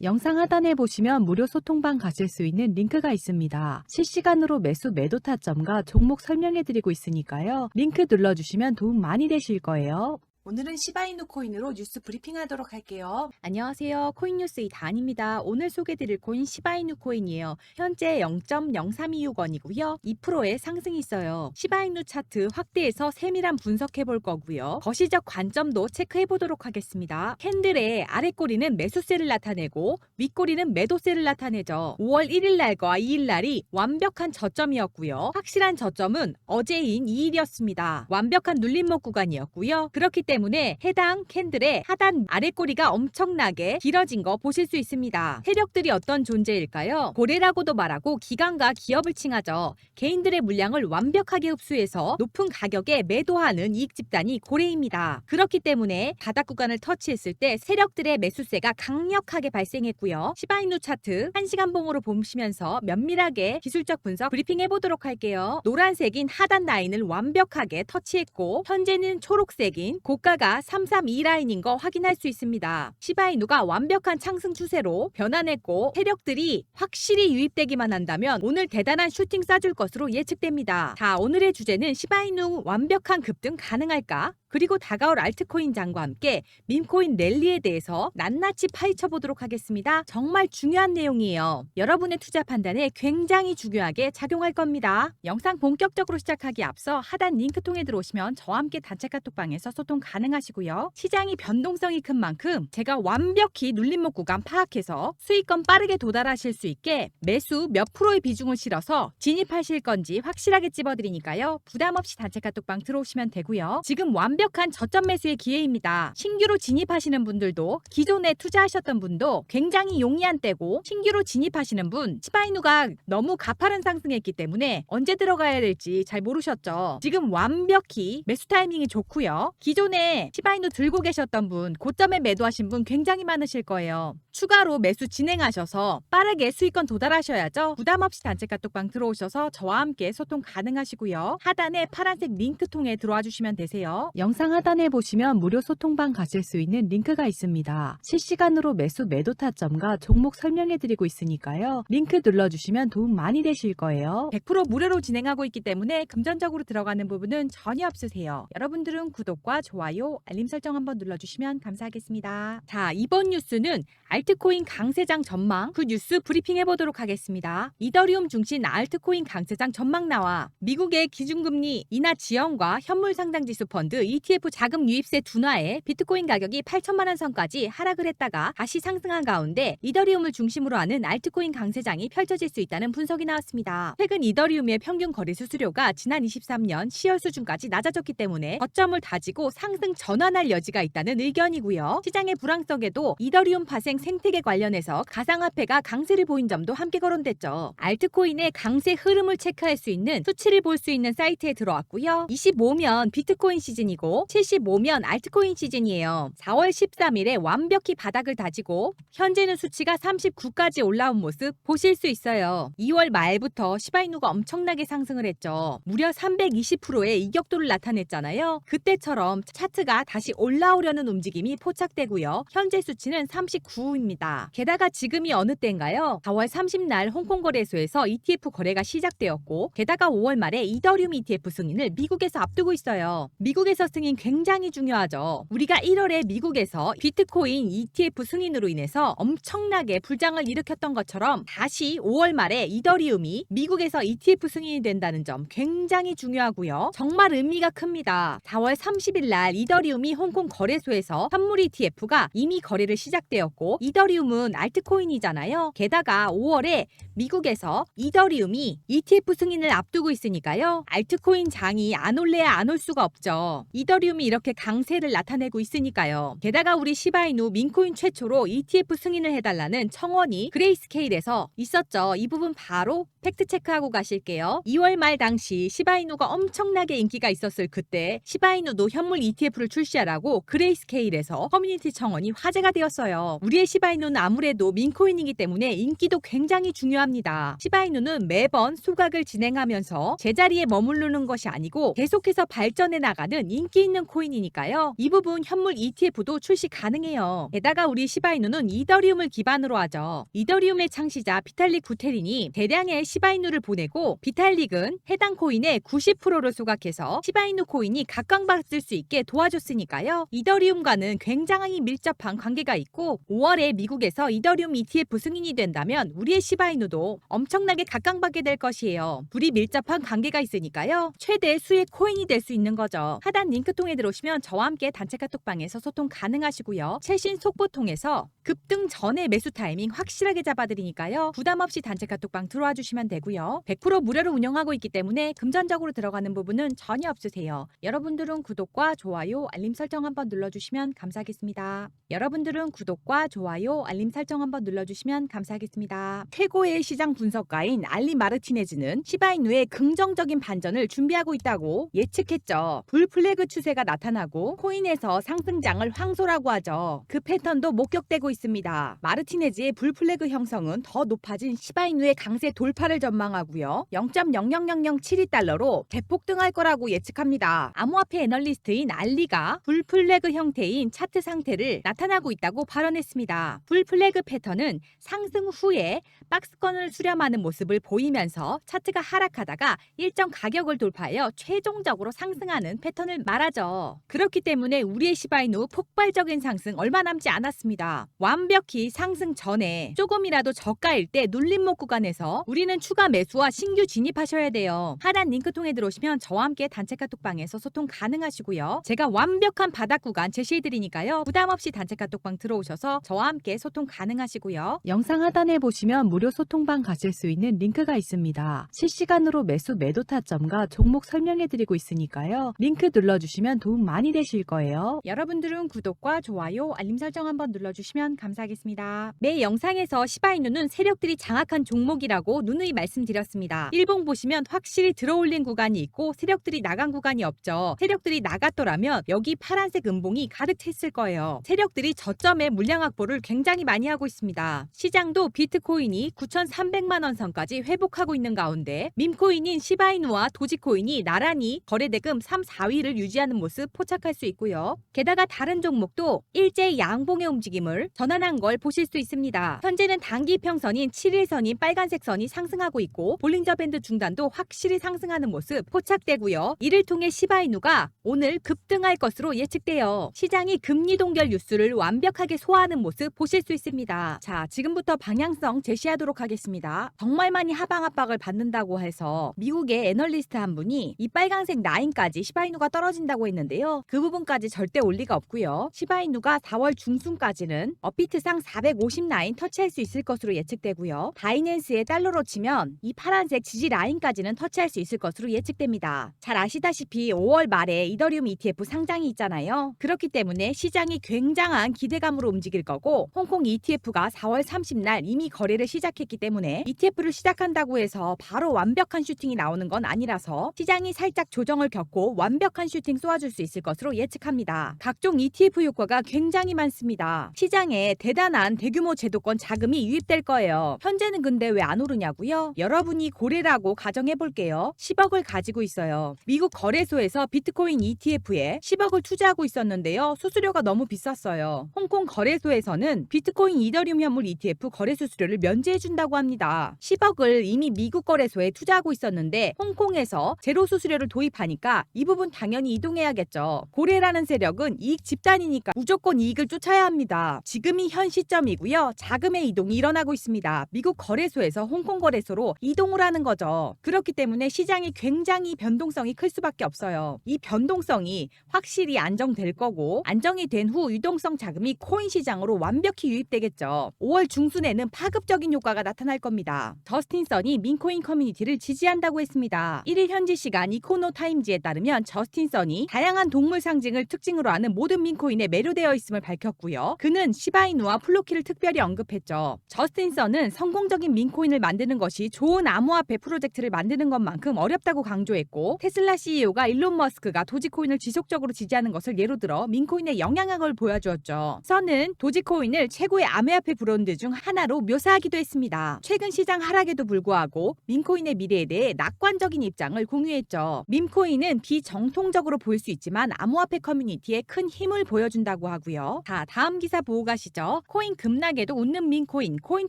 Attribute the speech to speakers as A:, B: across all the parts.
A: 영상 하단에 보시면 무료 소통방 가실 수 있는 링크가 있습니다. 실시간으로 매수 매도 타점과 종목 설명해 드리고 있으니까요. 링크 눌러주시면 도움 많이 되실 거예요.
B: 오늘은 시바이누 코인으로 뉴스 브리핑하도록 할게요.
C: 안녕하세요. 코인뉴스 이다입니다. 오늘 소개드릴 코인 시바이누 코인이에요. 현재 0.0326원이고요. 2%의 상승이 있어요. 시바이누 차트 확대해서 세밀한 분석해 볼 거고요. 거시적 관점도 체크해 보도록 하겠습니다. 캔들의 아래 꼬리는 매수세를 나타내고 윗꼬리는 매도세를 나타내죠. 5월 1일 날과 2일 날이 완벽한 저점이었고요. 확실한 저점은 어제인 2일이었습니다. 완벽한 눌림목 구간이었고요. 그렇기 때문에 해당 캔들의 하단 아래 꼬리가 엄청나게 길어진 거 보실 수 있습니다. 세력들이 어떤 존재일까요? 고래라고도 말하고 기관과 기업을 칭하죠. 개인들의 물량을 완벽하게 흡수해서 높은 가격에 매도하는 이익 집단이 고래입니다. 그렇기 때문에 바닥 구간을 터치했을 때 세력들의 매수세가 강력하게 발생했고요. 시바이누 차트 1시간 봉으로 보시면서 면밀하게 기술적 분석 브리핑 해보도록 할게요. 노란색인 하단 라인을 완벽하게 터치했고 현재는 초록색인 고가 가 332 라인인 거 확인할 수 있습니다. 시바이누가 완벽한 상승 추세로 변환했고 세력들이 확실히 유입되기만 한다면 오늘 대단한 슈팅 쏴줄 것으로 예측됩니다. 자, 오늘의 주제는 시바이누 완벽한 급등 가능할까? 그리고 다가올 알트코인 장과 함께 밈코인 랠리에 대해서 낱낱이 파헤쳐 보도록 하겠습니다. 정말 중요한 내용이에요. 여러분의 투자 판단에 굉장히 중요하게 작용할 겁니다. 영상 본격적으로 시작하기 앞서 하단 링크 통해 들어오시면 저와 함께 단체 카톡방에서 소통 가능하시고요. 시장이 변동성이 큰 만큼 제가 완벽히 눌림목 구간 파악해서 수익권 빠르게 도달하실 수 있게 매수 몇 프로의 비중을 실어서 진입하실 건지 확실하게 찝어드리니까요. 부담 없이 단체 카톡방 들어오시면 되고요. 지금 완 벽한 저점 매수의 기회입니다. 신규로 진입하시는 분들도 기존에 투자하셨던 분도 굉장히 용이한 때고 신규로 진입하시는 분 시바이누가 너무 가파른 상승했기 때문에 언제 들어가야 될지 잘 모르셨죠. 지금 완벽히 매수 타이밍이 좋고요. 기존에 시바이누 들고 계셨던 분 고점에 매도하신 분 굉장히 많으실 거예요. 추가로 매수 진행하셔서 빠르게 수익권 도달하셔야죠. 부담 없이 단체 카톡방 들어오셔서 저와 함께 소통 가능하시고요. 하단에 파란색 링크 통해 들어와 주시면 되세요.
A: 영상 하단에 보시면 무료 소통방 가실 수 있는 링크가 있습니다. 실시간으로 매수 매도 타점과 종목 설명해 드리고 있으니까요. 링크 눌러 주시면 도움 많이 되실 거예요.
C: 100% 무료로 진행하고 있기 때문에 금전적으로 들어가는 부분은 전혀 없으세요. 여러분들은 구독과 좋아요, 알림 설정 한번 눌러 주시면 감사하겠습니다. 자, 이번 뉴스는 알 트코인 강세장 전망 그 뉴스 브리핑 해보도록 하겠습니다. 이더리움 중심 알트코인 강세장 전망 나와 미국의 기준금리 인하 지연과 현물 상장지수 펀드 ETF 자금 유입세 둔화에 비트코인 가격이 8천만 원 선까지 하락을 했다가 다시 상승한 가운데 이더리움을 중심으로 하는 알트코인 강세장이 펼쳐질 수 있다는 분석이 나왔습니다. 최근 이더리움의 평균 거래 수수료가 지난 23년 10월 수준까지 낮아졌기 때문에 거점을 다지고 상승 전환할 여지가 있다는 의견이고요. 시장의 불황성에도 이더리움 파생 생 태계 관련해서 가상화폐가 강세를 보인 점도 함께 거론됐죠. 알트코인의 강세 흐름을 체크할 수 있는 수치를 볼 수 있는 사이트에 들어왔고요. 25면 비트코인 시즌이고 75면 알트코인 시즌이에요. 4월 13일에 완벽히 바닥을 다지고 현재는 수치가 39까지 올라온 모습 보실 수 있어요. 2월 말부터 시바이누가 엄청나게 상승을 했죠. 무려 320%의 이격도를 나타냈잖아요. 그때처럼 차트가 다시 올라오려는 움직임이 포착되고요. 현재 수치는 39 입니다. 게다가 지금이 어느 때인가요? 4월 30날 홍콩 거래소에서 ETF 거래가 시작되었고 게다가 5월 말에 이더리움 ETF 승인을 미국에서 앞두고 있어요. 미국에서 승인 굉장히 중요하죠. 우리가 1월에 미국에서 비트코인 ETF 승인으로 인해서 엄청나게 불장을 일으켰던 것처럼 다시 5월 말에 이더리움이 미국에서 ETF 승인이 된다는 점 굉장히 중요하고요. 정말 의미가 큽니다. 4월 30일 날 이더리움이 홍콩 거래소에서 선물 ETF가 이미 거래를 시작되었고 이더리움은 알트코인이잖아요. 게다가 5월에 미국에서 이더리움이 ETF 승인을 앞두고 있으니까요. 알트코인 장이 안 올래야 안 올 수가 없죠. 이더리움이 이렇게 강세를 나타내고 있으니까요. 게다가 우리 시바이누 민코인 최초로 ETF 승인을 해달라는 청원이 그레이스케일에서 있었죠. 이 부분 바로 팩트 체크하고 가실게요. 2월 말 당시 시바이누가 엄청나게 인기가 있었을 그때 시바이누도 현물 ETF를 출시하라고 그레이스케일에서 커뮤니티 청원이 화제가 되었어요. 우리의 시바이누는 아무래도 민코인이기 때문에 인기도 굉장히 중요합니다. 시바이누는 매번 수각을 진행하면서 제자리에 머무르는 것이 아니고 계속해서 발전해 나가는 인기 있는 코인이니까요. 이 부분 현물 ETF도 출시 가능해요. 게다가 우리 시바이누는 이더리움을 기반으로 하죠. 이더리움의 창시자 비탈릭 구테린이 대량의 시바이누를 보내고 비탈릭은 해당 코인의 90%를 소각해서 시바이누 코인이 각광받을 수 있게 도와줬으니까요. 이더리움과는 굉장히 밀접한 관계가 있고 5월에 미국에서 이더리움 ETF 승인이 된다면 우리의 시바이누도 엄청나게 각광받게 될 것이에요. 둘이 밀접한 관계가 있으니까요. 최대 수의 코인이 될 수 있는 거죠. 하단 링크 통해 들어오시면 저와 함께 단체 카톡방에서 소통 가능하시고요. 최신 속보 통해서 급등 전에 매수 타이밍 확실하게 잡아드리니까요. 부담 없이 단체 카톡방 들어와 주시면 되고요. 100% 무료로 운영하고 있기 때문에 금전적으로 들어가는 부분은 전혀 없으세요. 여러분들은 구독과 좋아요, 알림 설정 한번 눌러주시면 감사하겠습니다. 여러분들은 구독과 좋아요, 알림 설정 한번 눌러주시면 감사하겠습니다. 최고의 시장 분석가인 알리 마르티네즈는 시바이누의 긍정적인 반전을 준비하고 있다고 예측했죠. 불플래그 추세가 나타나고 코인에서 상승장을 황소라고 하죠. 그 패턴도 목격되고 있습니다. 마르티네즈의 불플래그 형성은 더 높아진 시바이누의 강세 돌파 를 전망하고요. 0.00072달러로 대폭등할 거라고 예측합니다. 암호화폐 애널리스트인 알리가 불플래그 형태인 차트 상태를 나타나고 있다고 발언했습니다. 불플래그 패턴은 상승 후에 박스권을 수렴하는 모습을 보이면서 차트가 하락하다가 일정 가격을 돌파하여 최종적으로 상승하는 패턴을 말하죠. 그렇기 때문에 우리의 시바이누 폭발적인 상승 얼마 남지 않았습니다. 완벽히 상승 전에 조금이라도 저가일 때 눌림목 구간에서 우리는 추가 매수와 신규 진입하셔야 돼요. 하단 링크 통해 들어오시면 저와 함께 단체 카톡방에서 소통 가능하시고요. 제가 완벽한 바닥 구간 제시해드리니까요. 부담 없이 단체 카톡방 들어오셔서 저와 함께 소통 가능하시고요.
A: 영상 하단에 보시면 무료 소통방 가실 수 있는 링크가 있습니다. 실시간으로 매수 매도 타점과 종목 설명해드리고 있으니까요. 링크 눌러주시면 도움 많이 되실 거예요.
C: 여러분들은 구독과 좋아요, 알림 설정 한번 눌러주시면 감사하겠습니다. 매 영상에서 시바이누는 세력들이 장악한 종목이라고 누누이 말씀드렸습니다. 일봉 보시면 확실히 들어올린 구간이 있고 세력들이 나간 구간이 없죠. 세력들이 나갔더라면 여기 파란색 음봉이 가득 찼을 거예요. 세력들이 저점의 물량 확보를 굉장히 많이 하고 있습니다. 시장도 비트코인이 9,300만 원 선까지 회복하고 있는 가운데 밈코인인 시바이누와 도지코인이 나란히 거래대금 3, 4위를 유지하는 모습 포착할 수 있고요. 게다가 다른 종목도 일제 양봉의 움직임을 전환한 걸 보실 수 있습니다. 현재는 단기 평선인 7일선인 빨간색 선이 상승 하고 있고 볼링저 밴드 중단도 확실히 상승하는 모습 포착되고요. 이를 통해 시바이누가 오늘 급등할 것으로 예측돼요. 시장이 금리 동결 뉴스를 완벽하게 소화하는 모습 보실 수 있습니다. 자, 지금부터 방향성 제시하도록 하겠습니다. 정말 많이 하방 압박을 받는다고 해서 미국의 애널리스트 한 분이 이 빨간색 라인까지 시바이누가 떨어진다고 했는데요. 그 부분까지 절대 올 리가 없고요. 시바이누가 4월 중순까지는 업비트상 450 라인 터치할 수 있을 것으로 예측되고요. 바이낸스의 달러로 치면 이 파란색 지지 라인까지는 터치할 수 있을 것으로 예측됩니다. 잘 아시다시피 5월 말에 이더리움 ETF 상장이 있잖아요. 그렇기 때문에 시장이 굉장한 기대감으로 움직일 거고 홍콩 ETF가 4월 30날 이미 거래를 시작했기 때문에 ETF를 시작한다고 해서 바로 완벽한 슈팅이 나오는 건 아니라서 시장이 살짝 조정을 겪고 완벽한 슈팅 쏘아줄 수 있을 것으로 예측합니다. 각종 ETF 효과가 굉장히 많습니다. 시장에 대단한 대규모 제도권 자금이 유입될 거예요. 현재는 근데 왜 안 오르냐고요? 여러분이 고래라고 가정해 볼게요. 10억을 가지고 있어요. 미국 거래소에서 비트코인 ETF에 10억을 투자하고 있었는데요. 수수료가 너무 비쌌어요. 홍콩 거래소에서는 비트코인 이더리움 현물 ETF 거래 수수료를 면제해 준다고 합니다. 10억을 이미 미국 거래소에 투자하고 있었는데 홍콩에서 제로 수수료를 도입하니까 이 부분 당연히 이동해야겠죠. 고래라는 세력은 이익 집단이니까 무조건 이익을 쫓아야 합니다. 지금이 현 시점이고요. 자금의 이동이 일어나고 있습니다. 미국 거래소에서 홍콩 거래소 로 이동을 하는 거죠. 그렇기 때문에 시장이 굉장히 변동성이 클 수밖에 없어요. 이 변동성이 확실히 안정될 거고 안정이 된 후 유동성 자금이 코인 시장으로 완벽히 유입되겠죠. 5월 중순에는 파급적인 효과가 나타날 겁니다. 저스틴 선이 민코인 커뮤니티를 지지한다고 했습니다. 1일 현지 시간 이코노 타임즈에 따르면 저스틴 선이 다양한 동물 상징을 특징으로 하는 모든 민코인에 매료되어 있음을 밝혔고요. 그는 시바이누와 플로키를 특별히 언급했죠. 저스틴 선은 성공적인 민코인을 만드는 것이 좋은 암호화폐 프로젝트를 만드는 것만큼 어렵다고 강조했고 테슬라 CEO가 일론 머스크가 도지코인을 지속적으로 지지하는 것을 예로 들어 민코인의 영향력을 보여주었죠. 선은 도지코인을 최고의 암호화폐 브랜드 중 하나로 묘사하기도 했습니다. 최근 시장 하락에도 불구하고 민코인의 미래에 대해 낙관적인 입장을 공유했죠. 민코인은 비정통적으로 보일 수 있지만 암호화폐 커뮤니티에 큰 힘을 보여준다고 하고요. 자, 다음 기사 보고 가시죠. 코인 급락에도 웃는 민코인, 코인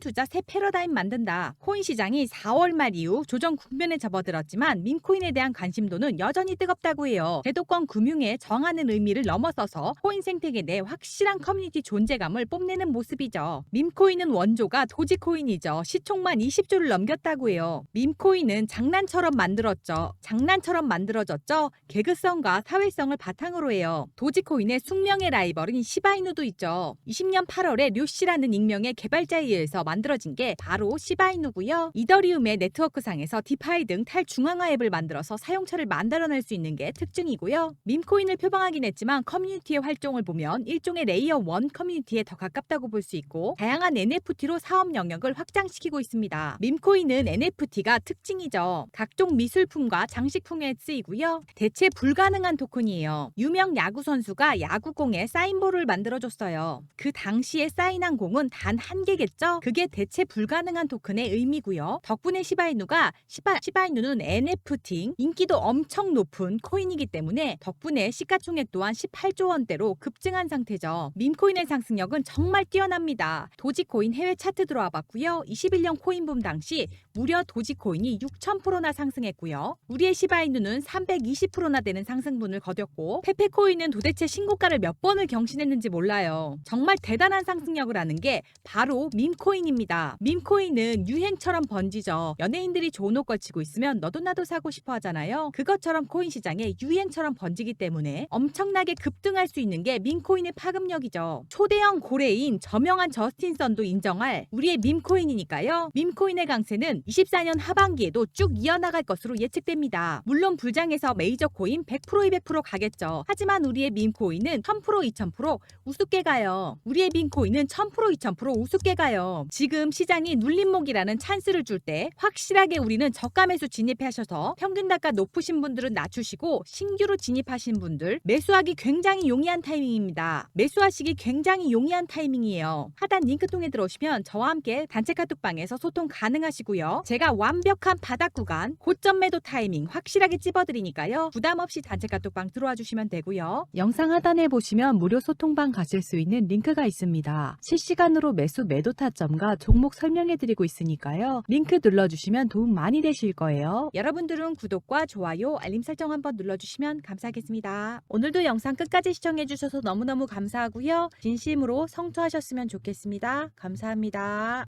C: 투자 새 패러다임 만든다. 코인 시장 이 4월 말 이후 조정 국면에 접어들었지만 민코인에 대한 관심도는 여전히 뜨겁다고 해요. 제도권 금융에 정하는 의미를 넘어서서 코인 생태계 내 확실한 커뮤니티 존재감을 뽐내는 모습이죠. 밈코인은 원조가 도지코인이죠. 시총만 20조를 넘겼다고 해요. 밈코인은 장난처럼 만들었죠. 장난처럼 만들어졌죠. 개그성과 사회성을 바탕으로 해요. 도지코인의 숙명의 라이벌인 시바이누도 있죠. 20년 8월에 류씨라는 익명의 개발자에 의해서 만들어진 게 바로 시바이누고요. 이더리움의 네트워크상에서 디파이 등 탈중앙화 앱을 만들어서 사용처를 만들어낼 수 있는 게 특징이고요. 밈코인을 표방하긴 했지만 커뮤니티의 활동을 보면 일종의 레이어 1 커뮤니티에 더 가깝다고 볼 수 있고 다양한 NFT로 사업 영역을 확장시키고 있습니다. 밈코인은 NFT가 특징이죠. 각종 미술품과 장식품에 쓰이고요. 대체 불가능한 토큰이에요. 유명 야구 선수가 야구공에 사인볼을 만들어줬어요. 그 당시에 사인한 공은 단 한 개겠죠? 그게 대체 불가능한 토큰의 의미고요. 덕분에 시바이누가 시바, 시바이누는 NFT 인기도 엄청 높은 코인이기 때문에 덕분에 시가총액 또한 18조 원대로 급증한 상태죠. 밈코인의 상승력은 정말 뛰어납니다. 도지코인 해외 차트 들어와 봤고요. 21년 코인붐 당시 무려 도지코인이 6,000%나 상승했고요. 우리의 시바이누는 320%나 되는 상승분을 거뒀고 페페코인은 도대체 신고가를 몇 번을 경신했는지 몰라요. 정말 대단한 상승력을 하는 게 바로 밈코인입니다. 밈코인은 유행처럼 번 지죠. 연예인들이 좋은 옷 걸치고 있으면 너도 나도 사고 싶어 하잖아요. 그것처럼 코인 시장에 유행처럼 번지기 때문에 엄청나게 급등할 수 있는 게 밈코인의 파급력이죠. 초대형 고래인 저명한 저스틴 선도 인정할 우리의 밈코인이니까요. 밈코인의 강세는 24년 하반기에도 쭉 이어나갈 것으로 예측됩니다. 물론 불장에서 메이저 코인 100% 200% 가겠죠. 하지만 우리의 밈코인은 1000% 2000% 우습게 가요. 우리의 밈코인은 1000% 2000% 우습게 가요. 지금 시장이 눌림목이라는 찬스를 줄 때 확실하게 우리는 저가 매수 진입하셔서 평균 단가 높으신 분들은 낮추시고 신규로 진입하신 분들 매수하기 굉장히 용이한 타이밍입니다. 매수하시기 굉장히 용이한 타이밍이에요. 하단 링크 통해 들어오시면 저와 함께 단체 카톡방에서 소통 가능하시고요. 제가 완벽한 바닥 구간 고점 매도 타이밍 확실하게 찝어드리니까요. 부담 없이 단체 카톡방 들어와 주시면 되고요.
A: 영상 하단에 보시면 무료 소통방 가실 수 있는 링크가 있습니다. 실시간으로 매수 매도 타점과 종목 설명해드리고 있으니까요. 링크 눌러주시면 도움 많이 되실 거예요.
C: 여러분들은 구독과 좋아요, 알림 설정 한번 눌러주시면 감사하겠습니다. 오늘도 영상 끝까지 시청해주셔서 너무너무 감사하고요. 진심으로 성투하셨으면 좋겠습니다. 감사합니다.